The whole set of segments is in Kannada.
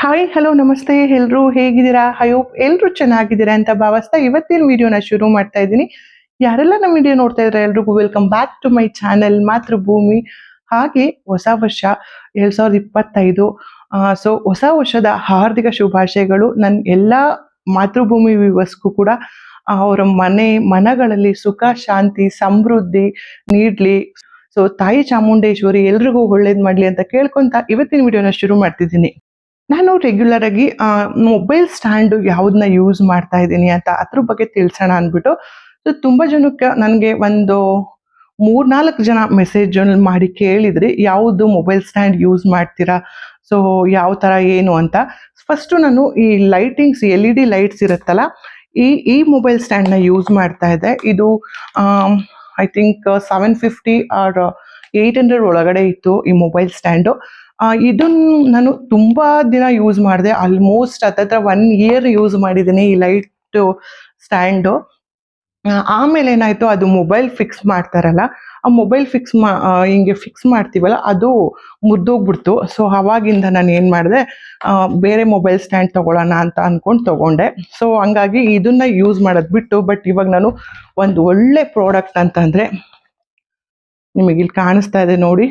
ಹಾಯ್ ಹಲೋ ನಮಸ್ತೆ. ಎಲ್ಲರೂ ಹೇಗಿದ್ದೀರಾ? ಹೋಪ್ ಎಲ್ಲರೂ ಚೆನ್ನಾಗಿದ್ದೀರಾ ಅಂತ ಭಾವಿಸ್ತಾ ಇವತ್ತಿನ ವಿಡಿಯೋನ ಶುರು ಮಾಡ್ತಾ ಇದ್ದೀನಿ. ಯಾರೆಲ್ಲ ನಮ್ಮ ವಿಡಿಯೋ ನೋಡ್ತಾ ಇದ್ರೆ ಎಲ್ರಿಗೂ welcome back to my channel Mathrubhumi. ಹಾಗೆ ಹೊಸ ವರ್ಷ ಎರಡ್ ಸಾವಿರದ ಇಪ್ಪತ್ತೈದು ಸೊ ಹೊಸ ವರ್ಷದ ಹಾರ್ದಿಕ ಶುಭಾಶಯಗಳು ನನ್ನ ಎಲ್ಲ ಮಾತೃಭೂಮಿ ವಿವಸ್ಗೂ ಕೂಡ. ಅವರ ಮನೆ, ಮನಗಳಲ್ಲಿ ಸುಖ, ಶಾಂತಿ, ಸಮೃದ್ಧಿ, ನೀಡ್ಲಿ. ಸೊ ತಾಯಿ ಚಾಮುಂಡೇಶ್ವರಿ ಎಲ್ರಿಗೂ ಒಳ್ಳೇದು ಮಾಡ್ಲಿ ಅಂತ ಕೇಳ್ಕೊಂತ ಇವತ್ತಿನ ವಿಡಿಯೋನ ಶುರು ಮಾಡ್ತಿದ್ದೀನಿ. ನಾನು ರೆಗ್ಯುಲರ್ ಆಗಿ ಮೊಬೈಲ್ ಸ್ಟ್ಯಾಂಡ್ ಯಾವ್ದನ್ನ ಯೂಸ್ ಮಾಡ್ತಾ ಇದ್ದೀನಿ ಅಂತ ಅದ್ರ ಬಗ್ಗೆ ತಿಳ್ಸೋಣ ಅಂದ್ಬಿಟ್ಟು ಸೊ ತುಂಬಾ ಜನಕ್ಕೆ ನನಗೆ ಒಂದು ಮೂರ್ನಾಲ್ಕು ಜನ ಮೆಸೇಜ್ ಮಾಡಿ ಕೇಳಿದ್ರಿ ಯಾವುದು ಮೊಬೈಲ್ ಸ್ಟ್ಯಾಂಡ್ ಯೂಸ್ ಮಾಡ್ತೀರಾ ಸೊ ಯಾವ ತರ ಏನು ಅಂತ. ಫಸ್ಟ್ ನಾನು ಈ lightings L E D lights ಇರುತ್ತಲ್ಲ, ಈ ಈ ಮೊಬೈಲ್ ಸ್ಟ್ಯಾಂಡ್ನ ಯೂಸ್ ಮಾಡ್ತಾ ಇದ್ದೆ. ಇದು I think seven fifty or eight hundred ಒಳಗಡೆ ಇತ್ತು ಈ ಮೊಬೈಲ್ ಸ್ಟ್ಯಾಂಡು ಇದನ್ನ ನಾನು ತುಂಬ ದಿನ ಯೂಸ್ ಮಾಡಿದೆ. ಆಲ್ಮೋಸ್ಟ್ ಹತ್ತತ್ರ ಒನ್ ಇಯರ್ ಯೂಸ್ ಮಾಡಿದ್ದೀನಿ ಈ ಲೈಟ್ ಸ್ಟ್ಯಾಂಡು ಆಮೇಲೆ ಏನಾಯಿತು, ಅದು ಮೊಬೈಲ್ ಫಿಕ್ಸ್ ಮಾಡ್ತಾರಲ್ಲ, ಆ ಮೊಬೈಲ್ ಫಿಕ್ಸ್ ಮಾ ಹಿಂಗೆ ಫಿಕ್ಸ್ ಮಾಡ್ತೀವಲ್ಲ, ಅದು ಮುರಿದೋಗ್ಬಿಡ್ತು. ಸೊ ಅವಾಗಿಂದ ನಾನು ಏನು ಮಾಡಿದೆ ಬೇರೆ ಮೊಬೈಲ್ ಸ್ಟ್ಯಾಂಡ್ ತೊಗೊಳ್ಳೋಣ ಅಂತ ಅಂದ್ಕೊಂಡು ತಗೊಂಡೆ. ಸೊ ಹಂಗಾಗಿ ಇದನ್ನು ಯೂಸ್ ಮಾಡೋದು ಬಿಟ್ಟು ಬಟ್ ಇವಾಗ ನಾನು ಒಂದು ಒಳ್ಳೆ ಪ್ರಾಡಕ್ಟ್ ಅಂತಂದರೆ, ನಿಮಗೆ ಇಲ್ಲಿ ಕಾಣಿಸ್ತಾ ಇದೆ ನೋಡಿ.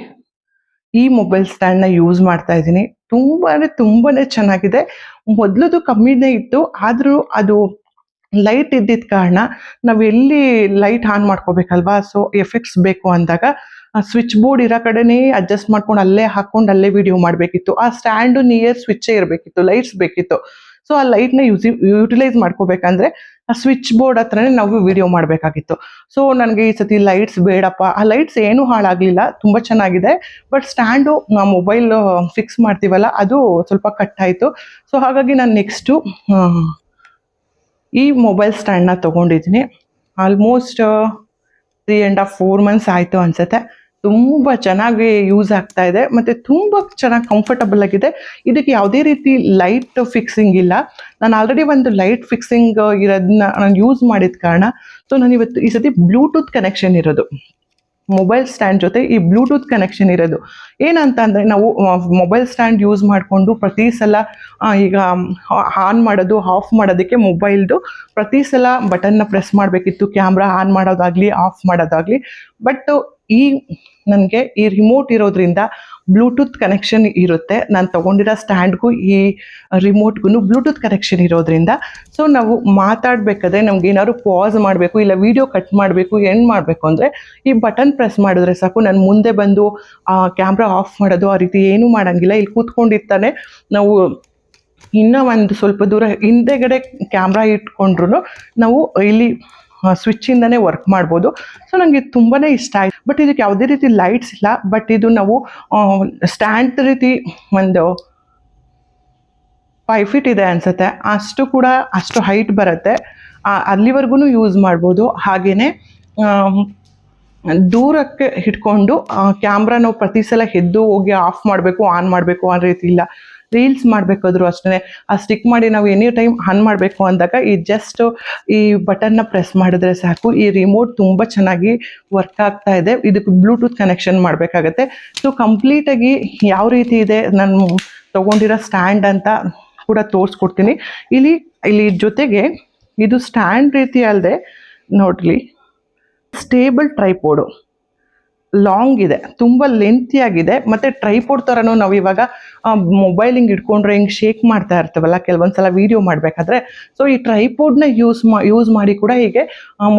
ಈ ಮೊಬೈಲ್ ಸ್ಟ್ಯಾಂಡ್ನ ಯೂಸ್ ಮಾಡ್ತಾ ಇದ್ದೀನಿ. ತುಂಬಾ ಅಂದ್ರೆ ತುಂಬಾ ಚೆನ್ನಾಗಿದೆ. ಮೊದಲದು ಕಮ್ಮಿನೇ ಇತ್ತು. ಆದರೂ ಅದು ಲೈಟ್ ಇದ್ದಿದ್ದ ಕಾರಣ ನಾವು ಎಲ್ಲಿ ಲೈಟ್ ಆನ್ ಮಾಡ್ಕೋಬೇಕಲ್ವಾ? ಸೊ ಎಫೆಕ್ಟ್ಸ್ ಬೇಕು ಅಂದಾಗ ಸ್ವಿಚ್ ಬೋರ್ಡ್ ಇರೋ ಕಡೆನೇ ಅಡ್ಜಸ್ಟ್ ಮಾಡ್ಕೊಂಡು ಅಲ್ಲೇ ಹಾಕೊಂಡು ಅಲ್ಲೇ ವಿಡಿಯೋ ಮಾಡಬೇಕಿತ್ತು. ಆ ಸ್ಟ್ಯಾಂಡು ನಿಯರ್ ಸ್ವಿಚ್ಚೇ ಇರಬೇಕಿತ್ತು ಲೈಟ್ಸ್ ಬೇಕಿತ್ತು. ಸೊ ಆ ಲೈಟ್ನ ಯೂಸ್ ಯುಟಿಲೈಸ್ ಮಾಡ್ಕೋಬೇಕಂದ್ರೆ ಆ ಸ್ವಿಚ್ ಬೋರ್ಡ್ ಹತ್ರನೇ ನಾವು ವಿಡಿಯೋ ಮಾಡಬೇಕಾಗಿತ್ತು. ಸೊ ನನಗೆ ಈ ಸತಿ ಲೈಟ್ಸ್ ಬೇಡಪ್ಪ. ಆ ಲೈಟ್ಸ್ ಏನೂ ಹಾಳಾಗಲಿಲ್ಲ. ತುಂಬ ಚೆನ್ನಾಗಿದೆ. ಬಟ್ ಸ್ಟ್ಯಾಂಡು ನಾವು ಮೊಬೈಲ್ ಫಿಕ್ಸ್ ಮಾಡ್ತೀವಲ್ಲ, ಅದು ಸ್ವಲ್ಪ ಕಟ್ ಆಯಿತು ಸೊ ಹಾಗಾಗಿ ನಾನು ನೆಕ್ಸ್ಟು ಈ ಮೊಬೈಲ್ ಸ್ಟ್ಯಾಂಡ್ನ ತೊಗೊಂಡಿದ್ದೀನಿ. Almost three and half four months ಆಯಿತು ಅನಿಸುತ್ತೆ. ತುಂಬ ಚೆನ್ನಾಗಿ ಯೂಸ್ ಆಗ್ತಾ ಇದೆ. ಮತ್ತು ತುಂಬ ಚೆನ್ನಾಗಿ ಕಂಫರ್ಟಬಲ್ ಆಗಿದೆ. ಇದಕ್ಕೆ ಯಾವುದೇ ರೀತಿ ಲೈಟ್ ಫಿಕ್ಸಿಂಗ್ ಇಲ್ಲ. ನಾನು ಆಲ್ರೆಡಿ ಒಂದು ಲೈಟ್ ಫಿಕ್ಸಿಂಗ್ ಇರೋದನ್ನ ನಾನು ಯೂಸ್ ಮಾಡಿದ ಕಾರಣ. ಸೊ ನಾನು ಇವತ್ತು ಈ ಸತಿ ಬ್ಲೂಟೂತ್ ಕನೆಕ್ಷನ್ ಇರೋದು. ಮೊಬೈಲ್ ಸ್ಟ್ಯಾಂಡ್ ಜೊತೆ ಈ ಬ್ಲೂಟೂತ್ ಕನೆಕ್ಷನ್ ಇರೋದು. ಏನಂತ ಅಂದರೆ ನಾವು ಮೊಬೈಲ್ ಸ್ಟ್ಯಾಂಡ್ ಯೂಸ್ ಮಾಡಿಕೊಂಡು ಪ್ರತಿ ಸಲ ಈಗ ಆನ್ ಮಾಡೋದು ಆಫ್ ಮಾಡೋದಕ್ಕೆ ಮೊಬೈಲ್ದು ಪ್ರತಿ ಸಲ ಬಟನ್ನ ಪ್ರೆಸ್ ಮಾಡಬೇಕಿತ್ತು. ಕ್ಯಾಮ್ರಾ ಆನ್ ಮಾಡೋದಾಗಲಿ ಆಫ್ ಮಾಡೋದಾಗಲಿ. ಬಟ್ ಈ, ನನಗೆ ಈ ರಿಮೋಟ್ ಇರೋದ್ರಿಂದ ಬ್ಲೂಟೂತ್ ಕನೆಕ್ಷನ್ ಇರುತ್ತೆ. ನಾನು ತಗೊಂಡಿರೋ ಸ್ಟ್ಯಾಂಡ್ಗೂ ಈ ರಿಮೋಟ್ಗೂ ಬ್ಲೂಟೂತ್ ಕನೆಕ್ಷನ್ ಇರೋದ್ರಿಂದ ಸೊ ನಾವು ಮಾತಾಡಬೇಕಾದ್ರೆ ನಮ್ಗೆ ಏನಾದ್ರು ಪಾಸ್ ಮಾಡಬೇಕು, ಇಲ್ಲ ವಿಡಿಯೋ ಕಟ್ ಮಾಡಬೇಕು ಎಂಡ್ ಮಾಡಬೇಕು ಅಂದರೆ, ಈ ಬಟನ್ ಪ್ರೆಸ್ ಮಾಡಿದ್ರೆ ಸಾಕು. ನಾನು ಮುಂದೆ ಬಂದು ಕ್ಯಾಮ್ರಾ ಆಫ್ ಮಾಡೋದು, ಆ ರೀತಿ ಏನೂ ಮಾಡೋಂಗಿಲ್ಲ. ಇಲ್ಲಿ ಕೂತ್ಕೊಂಡಿರ್ತಾನೆ. ನಾವು ಇನ್ನೂ ಒಂದು ಸ್ವಲ್ಪ ದೂರ ಹಿಂದೆಗಡೆ ಕ್ಯಾಮ್ರಾ ಇಟ್ಕೊಂಡ್ರು ನಾವು ಇಲ್ಲಿ ಸ್ವಿಚ್ಚಿಂದನೇ ವರ್ಕ್ ಮಾಡ್ಬೋದು. ಸೊ ನನಗೆ ತುಂಬಾ ಇಷ್ಟ ಆಯ್ತು. ಬಟ್ ಇದಕ್ಕೆ ಯಾವುದೇ ರೀತಿ ಲೈಟ್ಸ್ ಇಲ್ಲ. ಬಟ್ ಇದು ನಾವು ಸ್ಟ್ಯಾಂಡ್ ರೀತಿ ಒಂದು ಫೈವ್ ಫೀಟ್ ಇದೆ ಅನ್ಸುತ್ತೆ. ಅಷ್ಟು ಕೂಡ ಅಷ್ಟು ಹೈಟ್ ಬರುತ್ತೆ. ಅಲ್ಲಿವರೆಗೂ ಯೂಸ್ ಮಾಡ್ಬೋದು. ಹಾಗೆಯೇ ದೂರಕ್ಕೆ ಹಿಡ್ಕೊಂಡು ಕ್ಯಾಮ್ರಾ ನಾವು ಪ್ರತಿ ಸಲ ಎದ್ದು ಹೋಗಿ ಆಫ್ ಮಾಡಬೇಕು ಆನ್ ಮಾಡಬೇಕು ಆ ರೀತಿ ಇಲ್ಲ. ರೀಲ್ಸ್ ಮಾಡಬೇಕಾದ್ರು ಅಷ್ಟೇ ಆ ಸ್ಟಿಕ್ ಮಾಡಿ ನಾವು ಎನಿ ಟೈಮ್ ಆನ್ ಮಾಡಬೇಕು ಅಂದಾಗ ಈ ಜಸ್ಟ್ ಈ ಬಟನ್ನ ಪ್ರೆಸ್ ಮಾಡಿದ್ರೆ ಸಾಕು. ಈ ರಿಮೋಟ್ ತುಂಬ ಚೆನ್ನಾಗಿ ವರ್ಕ್ ಆಗ್ತಾ ಇದೆ. ಇದಕ್ಕೆ ಬ್ಲೂಟೂತ್ ಕನೆಕ್ಷನ್ ಮಾಡಬೇಕಾಗತ್ತೆ. ಸೊ ಕಂಪ್ಲೀಟಾಗಿ ಯಾವ ರೀತಿ ಇದೆ ನಾನು ತಗೊಂಡಿರೋ ಸ್ಟ್ಯಾಂಡ್ ಅಂತ ಕೂಡ ತೋರಿಸ್ಕೊಡ್ತೀನಿ. ಇಲ್ಲಿ ಇಲ್ಲಿ ಜೊತೆಗೆ ಇದು ಸ್ಟ್ಯಾಂಡ್ ರೀತಿ ಅಲ್ಲದೆ ನೋಡ್ಲಿ. ಸ್ಟೇಬಲ್ ಟ್ರೈಪೋಡು ಲಾಂಗ್ ಇದೆ, ತುಂಬ ಲೆಂತಿಯಾಗಿದೆ ಮತ್ತು ಟ್ರೈಪೋಡ್ ಥರನೂ ನಾವು ಇವಾಗ ಮೊಬೈಲ್ ಹಿಂಗೆ ಇಟ್ಕೊಂಡ್ರೆ ಹಿಂಗೆ ಶೇಕ್ ಮಾಡ್ತಾ ಇರ್ತೀವಲ್ಲ ಕೆಲವೊಂದು ಸಲ ವೀಡಿಯೋ ಮಾಡಬೇಕಾದ್ರೆ. ಸೊ ಈ ಟ್ರೈಪೋಡ್ನ ಯೂಸ್ ಮಾ ಯೂಸ್ ಮಾಡಿ ಕೂಡ ಹೀಗೆ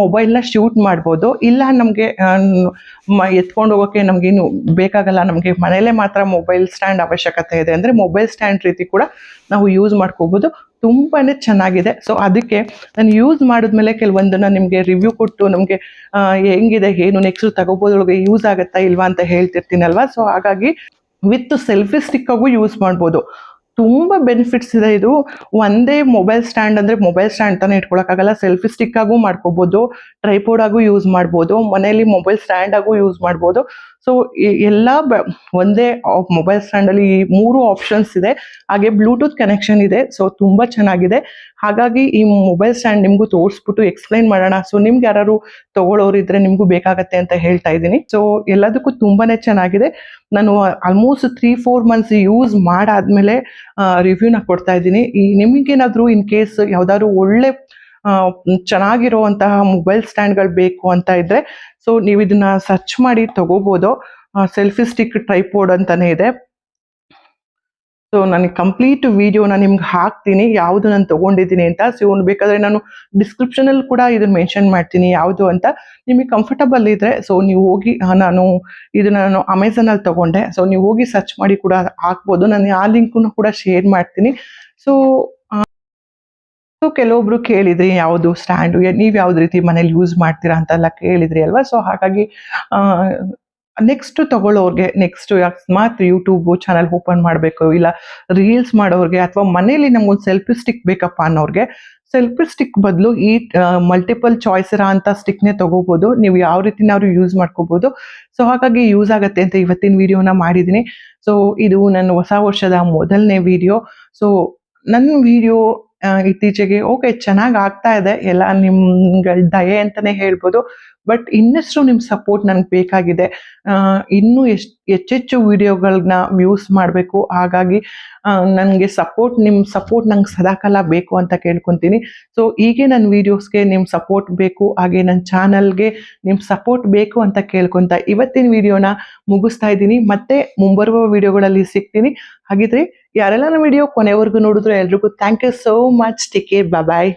ಮೊಬೈಲ್ನ ಶೂಟ್ ಮಾಡ್ಬೋದು. ಇಲ್ಲ ನಮಗೆ ಎತ್ಕೊಂಡು ಹೋಗೋಕ್ಕೆ ನಮಗೇನು ಬೇಕಾಗಲ್ಲ, ನಮಗೆ ಮನೇಲೇ ಮಾತ್ರ ಮೊಬೈಲ್ ಸ್ಟ್ಯಾಂಡ್ ಅವಶ್ಯಕತೆ ಇದೆ ಅಂದರೆ ಮೊಬೈಲ್ ಸ್ಟ್ಯಾಂಡ್ ರೀತಿ ಕೂಡ ನಾವು ಯೂಸ್ ಮಾಡ್ಕೋಬೋದು. ತುಂಬಾ ಚೆನ್ನಾಗಿದೆ. ಸೊ ಅದಕ್ಕೆ ನಾನು ಯೂಸ್ ಮಾಡಿದ್ಮೇಲೆ ಕೆಲವೊಂದನ್ನು ನಿಮಗೆ ರಿವ್ಯೂ ಕೊಟ್ಟು ನಮಗೆ ಹೆಂಗಿದೆ, ಏನು ನೆಕ್ಸ್ಟ್ ತಗೋಬೋದೊಳಗೆ ಯೂಸ್ ಆಗುತ್ತಾ ಇಲ್ವಾ ಅಂತ ಹೇಳ್ತಿರ್ತೀನಲ್ವಾ? ಸೊ ಹಾಗಾಗಿ ವಿತ್ ಸೆಲ್ಫಿ ಸ್ಟಿಕ್ಕಾಗೂ ಯೂಸ್ ಮಾಡ್ಬೋದು. ತುಂಬ ಬೆನಿಫಿಟ್ಸ್ ಇದೆ ಇದು. ಒಂದೇ ಮೊಬೈಲ್ ಸ್ಟ್ಯಾಂಡ್ ಅಂದರೆ ಮೊಬೈಲ್ ಸ್ಟ್ಯಾಂಡ್ ತಾನೇ ಇಟ್ಕೊಳಕ್ಕಾಗಲ್ಲ ಸೆಲ್ಫಿ ಸ್ಟಿಕ್ಕಾಗೂ ಮಾಡ್ಕೋಬೋದು. ಟ್ರೈಪೋಡಾಗೂ ಯೂಸ್ ಮಾಡ್ಬೋದು. ಮನೆಯಲ್ಲಿ ಮೊಬೈಲ್ ಸ್ಟ್ಯಾಂಡಾಗೂ ಯೂಸ್ ಮಾಡ್ಬೋದು. ಸೊ ಎಲ್ಲ ಒಂದೇ ಮೊಬೈಲ್ ಸ್ಟ್ಯಾಂಡಲ್ಲಿ ಈ ಮೂರು ಆಪ್ಷನ್ಸ್ ಇದೆ. ಹಾಗೆ ಬ್ಲೂಟೂತ್ ಕನೆಕ್ಷನ್ ಇದೆ. ಸೊ ತುಂಬ ಚೆನ್ನಾಗಿದೆ. ಹಾಗಾಗಿ ಈ ಮೊಬೈಲ್ ಸ್ಟ್ಯಾಂಡ್ ನಿಮಗೂ ತೋರಿಸ್ಬಿಟ್ಟು ಎಕ್ಸ್ಪ್ಲೈನ್ ಮಾಡೋಣ. ಸೊ ನಿಮ್ಗೆ ಯಾರು ತಗೊಳ್ಳೋರು ಇದ್ರೆ ನಿಮಗೂ ಬೇಕಾಗತ್ತೆ ಅಂತ ಹೇಳ್ತಾ ಇದ್ದೀನಿ. ಸೊ ಎಲ್ಲದಕ್ಕೂ ತುಂಬಾನೇ ಚೆನ್ನಾಗಿದೆ. ನಾನು almost three four months use ಮಾಡಾದ್ಮೇಲೆ ರಿವ್ಯೂನ ಕೊಡ್ತಾ ಇದ್ದೀನಿ. ಈ ನಿಮಗೇನಾದರೂ ಇನ್ ಕೇಸ್ ಯಾವ್ದಾದ್ರು ಒಳ್ಳೆ ಚೆನ್ನಾಗಿರುವಂತಹ ಮೊಬೈಲ್ ಸ್ಟ್ಯಾಂಡ್ಗಳು ಬೇಕು ಅಂತ ಇದ್ರೆ, ಸೊ ನೀವು ಇದನ್ನ ಸರ್ಚ್ ಮಾಡಿ ತಗೋಬೋದು. ಸೆಲ್ಫಿ ಸ್ಟಿಕ್ ಟ್ರೈಪೋರ್ಡ್ ಅಂತಾನೆ ಇದೆ. ಸೊ ನನಗೆ ಕಂಪ್ಲೀಟ್ ವಿಡಿಯೋನ ನಿಮ್ಗೆ ಹಾಕ್ತೀನಿ. ಯಾವುದು ನಾನು ತಗೊಂಡಿದ್ದೀನಿ ಅಂತ, ಸೊ ಇವ್ನು ಬೇಕಾದ್ರೆ ನಾನು ಡಿಸ್ಕ್ರಿಪ್ಷನಲ್ಲಿ ಕೂಡ ಇದನ್ನ ಮೆನ್ಷನ್ ಮಾಡ್ತೀನಿ ಯಾವುದು ಅಂತ. ನಿಮಗೆ ಕಂಫರ್ಟಬಲ್ ಇದ್ರೆ, ಸೊ ನೀವು ಹೋಗಿ ನಾನು ಇದನ್ನ ನಾನು ಅಮೆಝಾನಲ್ಲಿ ತಗೊಂಡೆ. ಸೊ ನೀವು ಹೋಗಿ ಸರ್ಚ್ ಮಾಡಿ ಕೂಡ ಹಾಕ್ಬೋದು. ನಾನು ಆ ಲಿಂಕನ್ನು ಕೂಡ ಶೇರ್ ಮಾಡ್ತೀನಿ. ಸೊ ಸೊ ಕೆಲವೊಬ್ರು ಕೇಳಿದ್ರಿ ಯಾವುದು ಸ್ಟ್ಯಾಂಡು ನೀವು ಯಾವ್ದು ರೀತಿ ಮನೇಲಿ ಯೂಸ್ ಮಾಡ್ತೀರಾ ಅಂತೆಲ್ಲ ಕೇಳಿದ್ರಿ ಅಲ್ವಾ? ಸೊ ಹಾಗಾಗಿ ನೆಕ್ಸ್ಟ್ ತಗೊಳ್ಳೋರ್ಗೆ ನೆಕ್ಸ್ಟ್ ಅಕಸ್ಮಾತ್ ಯೂಟ್ಯೂಬ್ ಚಾನಲ್ ಓಪನ್ ಮಾಡಬೇಕು, ಇಲ್ಲ ರೀಲ್ಸ್ ಮಾಡೋರಿಗೆ ಅಥವಾ ಮನೇಲಿ ನಮ್ಗೊಂದು ಸೆಲ್ಫಿ ಸ್ಟಿಕ್ ಬೇಕಪ್ಪ ಅನ್ನೋರಿಗೆ ಸೆಲ್ಫಿ ಸ್ಟಿಕ್ ಬದಲು ಈ ಮಲ್ಟಿಪಲ್ ಚಾಯ್ಸ್ ಇರೋ ಅಂತ ಸ್ಟಿಕ್ನೇ ತಗೋಬೋದು. ನೀವು ಯಾವ ರೀತಿನಾದರೂ ಯೂಸ್ ಮಾಡ್ಕೋಬೋದು. ಸೊ ಹಾಗಾಗಿ ಯೂಸ್ ಆಗುತ್ತೆ ಅಂತ ಇವತ್ತಿನ ವಿಡಿಯೋನ ಮಾಡಿದ್ದೀನಿ. ಸೊ ಇದು ನನ್ನ ಹೊಸ ವರ್ಷದ ಮೊದಲನೇ ವಿಡಿಯೋ ಸೊ ನನ್ನ ವಿಡಿಯೋ ಇತ್ತೀಚೆಗೆ, ಓಕೆ ಚೆನ್ನಾಗಿ ಆಗ್ತಾ ಇದೆ ಎಲ್ಲ ನಿಮ್ಗಳ ದಯೆ ಅಂತಾನೆ ಹೇಳ್ಬೋದು. ಬಟ್ ಇನ್ನಷ್ಟು ನಿಮ್ಮ ಸಪೋರ್ಟ್ ನನಗೆ ಬೇಕಾಗಿದೆ. ಇನ್ನೂ ಎಷ್ಟು ಹೆಚ್ಚೆಚ್ಚು ವಿಡಿಯೋಗಳನ್ನ ವ್ಯೂಸ್ ಮಾಡಬೇಕು. ಹಾಗಾಗಿ ನನಗೆ ಸಪೋರ್ಟ್ ನಿಮ್ಮ ಸಪೋರ್ಟ್ ನಂಗೆ ಸದಾಕಾಲ ಬೇಕು ಅಂತ ಕೇಳ್ಕೊತೀನಿ. ಸೊ, ಹೀಗೆ ನನ್ನ ವಿಡಿಯೋಸ್ಗೆ ನಿಮ್ಮ ಸಪೋರ್ಟ್ ಬೇಕು, ಹಾಗೆ ನನ್ನ ಚಾನಲ್ಗೆ ನಿಮ್ಮ ಸಪೋರ್ಟ್ ಬೇಕು ಅಂತ ಕೇಳ್ಕೊತ ಇವತ್ತಿನ ವಿಡಿಯೋನ ಮುಗಿಸ್ತಾ ಇದ್ದೀನಿ. ಮತ್ತೆ ಮುಂಬರುವ ವಿಡಿಯೋಗಳಲ್ಲಿ ಸಿಗ್ತೀನಿ. ಹಾಗಿದ್ರೆ ಯಾರೆಲ್ಲ ನಮ್ಮ ವಿಡಿಯೋ ಕೊನೆವರೆಗೂ ನೋಡಿದ್ರು ಎಲ್ರಿಗೂ thank you so much take bye